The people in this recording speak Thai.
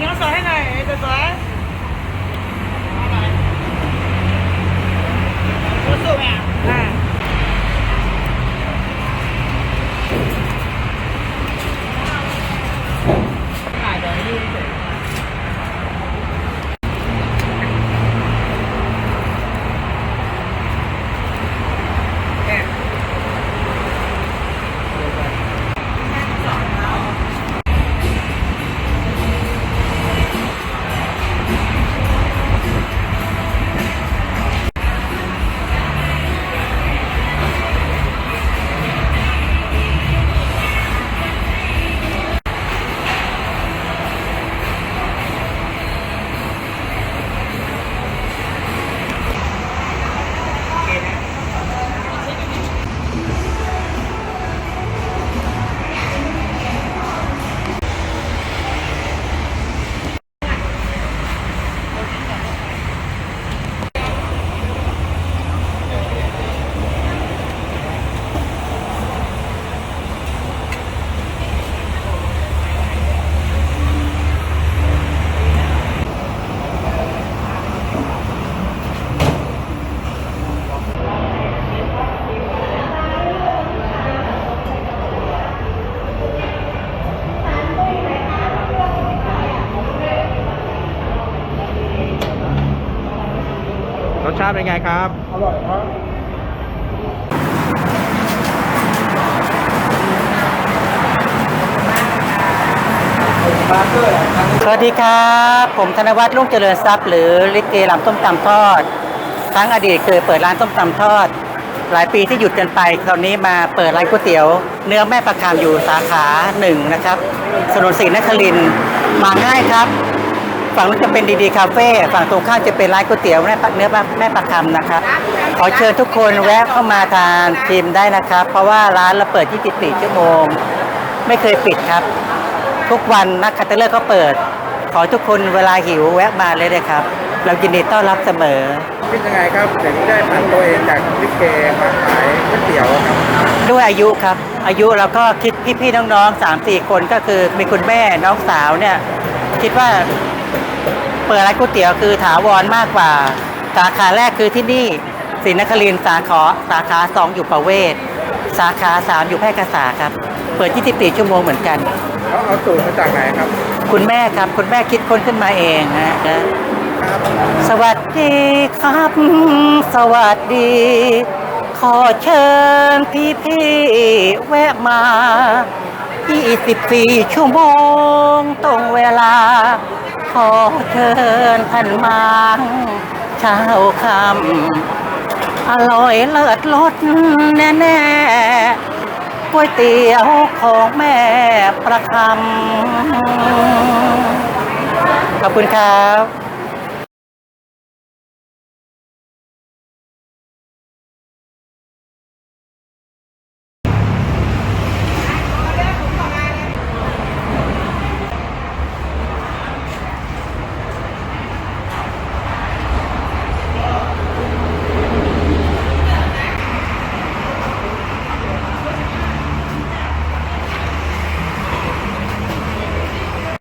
เงี้ยวซอยให้หน่อยสวย ชาติเป็นไงครับ อร่อยครับสวัสดีครับ ผมธนวัฒน์ลุงเจริญทรัพย์หรือลิเกลำต้มตำทอด ครั้งอดีตเคยเปิดร้านต้มตำทอด หลายปีที่หยุดกันไปตอนนี้มาเปิดร้านก๋วยเตี๋ยว เนื้อแม่ประคามอยู่สาขาหนึ่งนะครับถนนศรีนครินมาง่ายครับ ฝั่งนู้นจะเป็นดีดีคาเฟ่ฝั่งตรงข้ามจะเป็นร้านก๋วยเตี๋ยวแม่ปะเนื้อแม่ประคำนะครับขอเชิญทุกคนแวะเข้ามาทานชิมได้นะครับ เพราะว่าร้านเราเปิด 24 ชั่วโมง ไม่เคยปิดครับ ทุกวันนักคัตเตอร์ก็เปิด ขอให้ทุกคนเวลาหิวแวะมาเลยเลยครับ เรายินดีต้อนรับเสมอคิดยังไงครับถึงได้ผันตัวเองจากลิเกมาขายก๋วยเตี๋ยวครับด้วยอายุครับ อายุเราก็คิดพี่ๆน้องๆสามสี่คนก็คือมีคุณแม่น้องสาวเนี่ยคิดว่า เปิดร้านก๋วยเตี๋ยวคือถาวรมากกว่า สาขาแรกคือที่นี่ศรีนครินทร์สาขาสาขาสองอยู่ประเวศ สาขาสามอยู่แพร่กษาครับ เปิด 24 ชั่วโมงเหมือนกัน เขาเอาสูตรมาจากไหนครับคุณแม่ครับ คุณแม่คิดค้นขึ้นมาเองนะนะครับสวัสดีครับ สวัสดี ขอเชิญพี่พี่ๆแวะมา 24 ชั่วโมงตรงเวลา ขอเชิญท่านมาเช้าคำอร่อยเลิศรสแน่แน่ๆก๋วยเตี๋ยวของแม่ประคำขอบคุณครับ